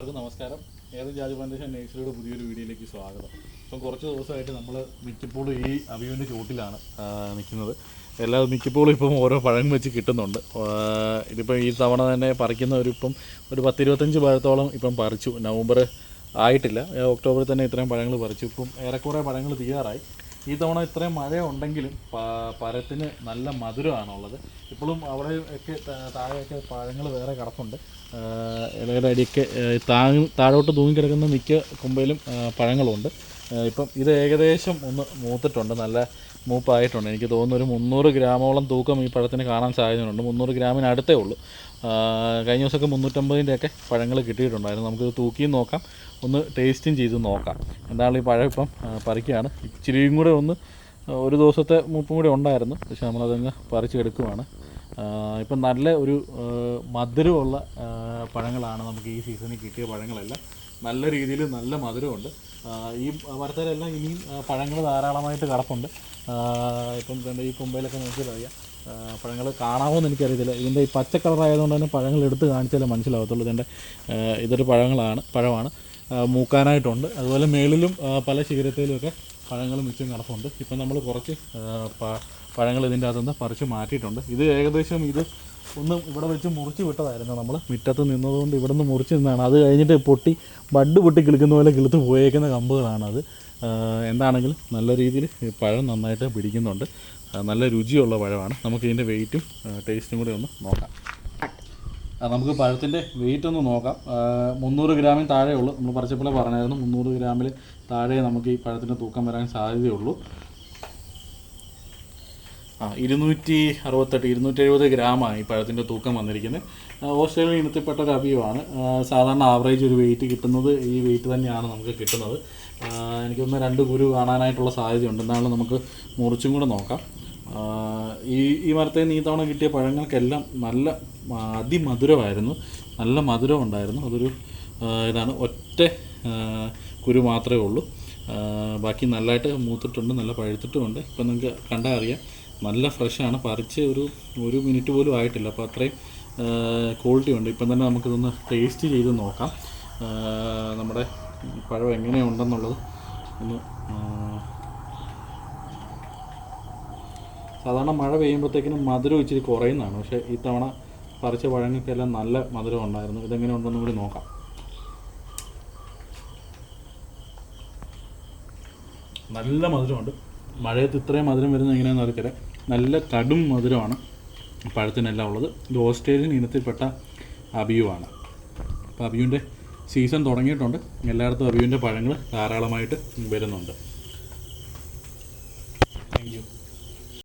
എല്ലാവർക്കും നമസ്കാരം. ഏത് ജാതി ഫൗണ്ടേഷൻ നേഴ്സറിയുടെ പുതിയൊരു വീഡിയോയിലേക്ക് സ്വാഗതം. ഇപ്പം കുറച്ച് ദിവസമായിട്ട് നമ്മൾ മിക്കപ്പോഴും ഈ അഭിയുവിന്റെ ചൂട്ടിലാണ് നിൽക്കുന്നത് എല്ലാ മിക്കപ്പോഴും ഇപ്പം ഓരോ പഴം വെച്ച് കിട്ടുന്നുണ്ട്. ഇതിപ്പം ഈ തവണ തന്നെ പറിക്കുന്നവർ ഇപ്പം ഒരു പത്തിരുപത്തഞ്ച് പഴത്തോളം ഇപ്പം പറിച്ചു. നവംബർ ആയിട്ടില്ല. ഒക്ടോബറിൽ തന്നെ ഇത്രയും പഴങ്ങൾ പറിച്ചു. ഇപ്പം ഏറെക്കുറെ പഴങ്ങൾ തീരാറായി ഈ തവണ ഇത്രയും മഴ ഉണ്ടെങ്കിലും പരത്തിന് നല്ല മധുരമാണുള്ളത്. ഇപ്പോഴും അവിടെ ഒക്കെ താഴെയൊക്കെ പഴങ്ങൾ വേറെ കിടപ്പുണ്ട്. ഇലയുടെ അടിയൊക്കെ താഴ് താഴോട്ട് തൂങ്ങിക്കിടക്കുന്ന മിക്ക കൊമ്പയിലും പഴങ്ങളുണ്ട്. ഇപ്പം ഇത് ഏകദേശം ഒന്ന് മൂത്തിട്ടുണ്ട് നല്ല മൂപ്പായിട്ടുണ്ട്. എനിക്ക് തോന്നുന്നു ഒരു മുന്നൂറ് ഗ്രാമോളം തൂക്കം ഈ പഴത്തിന് കാണാൻ സാധ്യതയുണ്ട്. മുന്നൂറ് ഗ്രാമിന് അടുത്തേ ഉള്ളൂ. കഴിഞ്ഞ ദിവസമൊക്കെ മുന്നൂറ്റമ്പതിന്റെയൊക്കെ പഴങ്ങൾ കിട്ടിയിട്ടുണ്ടായിരുന്നു. നമുക്കിത് തൂക്കിയും നോക്കാം. ഒന്ന് ടേസ്റ്റും ചെയ്ത് നോക്കാം. എന്തായാലും ഈ പഴം ഇപ്പം പറിക്കുകയാണ്. ഇച്ചിരിയും കൂടെ ഒന്ന് ഒരു ദിവസത്തെ മൂപ്പും കൂടെ ഉണ്ടായിരുന്നു. പക്ഷെ നമ്മളതങ്ങ് പറിച്ചെടുക്കുവാണ്. ഇപ്പം നല്ല ഒരു മധുരമുള്ള പഴങ്ങളാണ് നമുക്ക് ഈ സീസണിൽ കിട്ടിയ പഴങ്ങളെല്ലാം. നല്ല രീതിയിൽ നല്ല മധുരമുണ്ട്. ഈ മരത്തിലെല്ലാം ഇനിയും പഴങ്ങൾ ധാരാളമായിട്ട് കിടപ്പുണ്ട്. ഇപ്പം ഈ കുമ്പയിലൊക്കെ നോക്കിയാൽ അറിയാം പഴങ്ങൾ കാണാമോ എന്ന് എനിക്കറിയത്തില്ല. ഇതിന്റെ ഈ പച്ച കളറായതുകൊണ്ട് തന്നെ പഴങ്ങൾ എടുത്ത് കാണിച്ചാലേ മനസ്സിലാവത്തുള്ളൂ. ഇതിന്റെ ഇതൊരു പഴങ്ങളാണ് പഴമാണ്. മൂക്കാനായിട്ടുണ്ട്. അതുപോലെ മേളിലും പല ശിഖരത്തിലുമൊക്കെ പഴങ്ങൾ മിച്ചം കിടപ്പുണ്ട്. ഇപ്പം നമ്മൾ കുറച്ച് പഴങ്ങൾ ഇതിന്റെ അകത്തുനിന്ന് പറിച്ച് മാറ്റിയിട്ടുണ്ട്. ഇത് ഏകദേശം ഇത് ഒന്ന് ഇവിടെ വെച്ച് മുറിച്ച് വിട്ടതായിരുന്നു നമ്മൾ. മുറ്റത്ത് നിന്നതുകൊണ്ട് ഇവിടെ നിന്ന് മുറിച്ച് നിന്നാണ്. അത് കഴിഞ്ഞിട്ട് പൊട്ടി ബഡ് പൊട്ടി കിളിക്കുന്ന പോലെ കിളുത്ത് പോയേക്കുന്ന കമ്പുകളാണത് എന്താണെങ്കിലും നല്ല രീതിയിൽ പഴം നന്നായിട്ട് പിടിക്കുന്നുണ്ട്. നല്ല രുചിയുള്ള പഴമാണ്. നമുക്ക് ഇതിന്റെ വെയിറ്റും ടേസ്റ്റും കൂടി ഒന്ന് നോക്കാം. നമുക്ക് പഴത്തിന്റെ വെയിറ്റ് ഒന്ന് നോക്കാം. മുന്നൂറ് ഗ്രാമിൽ താഴെ ഉള്ളൂ. നമ്മൾ പറിച്ചപ്പോഴേ പറഞ്ഞായിരുന്നു മുന്നൂറ് ഗ്രാമിൽ താഴെ നമുക്ക് ഈ പഴത്തിന്റെ തൂക്കം വരാൻ സാധ്യതയുള്ളൂ ആ ഇരുന്നൂറ്റി അറുപത്തെട്ട് ഇരുന്നൂറ്റി എഴുപത് ഗ്രാമാണ് ഈ പഴത്തിന്റെ തൂക്കം വന്നിരിക്കുന്നത്. ഓസ്ട്രേലിയൻ ഇനത്തിൽപ്പെട്ട ഒരു അവിയമാണ് സാധാരണ ആവറേജ് ഒരു വെയിറ്റ് കിട്ടുന്നത് ഈ വെയിറ്റ് തന്നെയാണ് നമുക്ക് കിട്ടുന്നത്. എനിക്ക് രണ്ട് കുരു കാണാനായിട്ടുള്ള സാധ്യതയുണ്ട്. എന്നാലും നമുക്ക് മുറിച്ചും കൂടെ നോക്കാം. ഈ ഈ മരത്തിൽ നിന്ന് ഈ തവണ കിട്ടിയ പഴങ്ങൾക്കെല്ലാം നല്ല അതിമധുരമായിരുന്നു. നല്ല മധുരം ഉണ്ടായിരുന്നു അതൊരു ഇതാണ് ഒറ്റ കുരു മാത്രമേ ഉള്ളൂ. ബാക്കി നല്ലതായിട്ട് മൂത്തിട്ടുണ്ട് നല്ല പഴുത്തിട്ടുമുണ്ട്. ഇപ്പം നിങ്ങൾക്ക് കണ്ടാൽ അറിയാം നല്ല ഫ്രഷാണ്. പറിച്ച് ഒരു ഒരു മിനിറ്റ് പോലും ആയിട്ടില്ല. അപ്പോൾ അത്രയും ക്വാളിറ്റി ഉണ്ട്. ഇപ്പം തന്നെ നമുക്കിതൊന്ന് ടേസ്റ്റ് ചെയ്ത് നോക്കാം. നമ്മുടെ പഴം എങ്ങനെയുണ്ടെന്നുള്ളത് ഒന്ന് സാധാരണ മഴ പെയ്യുമ്പോഴത്തേക്കിനും മധുരം ഇച്ചിരി കുറയുന്നതാണ്. പക്ഷേ ഈ തവണ പറിച്ച പഴങ്ങൾക്കെല്ലാം നല്ല മധുരം ഉണ്ടായിരുന്നു. ഇതെങ്ങനെ ഉണ്ടെന്ന് കൂടി നോക്കാം. നല്ല മധുരമുണ്ട്. മഴയത്ത് ഇത്രയും മധുരം വരുന്നത് എങ്ങനെയാണെന്ന് അറിയത്തില്ല. നല്ല കടും മധുരമാണ് പഴത്തിനെല്ലാം ഉള്ളത്. ഇത് ഓസ്ട്രേലിയൻ ഇനത്തിൽപ്പെട്ട അബിയുവാണ്. അപ്പോൾ അബിയുവിന്റെ സീസൺ തുടങ്ങിയിട്ടുണ്ട്. എല്ലായിടത്തും അബിയുവിന്റെ പഴങ്ങൾ ധാരാളമായിട്ട് വരുന്നുണ്ട്.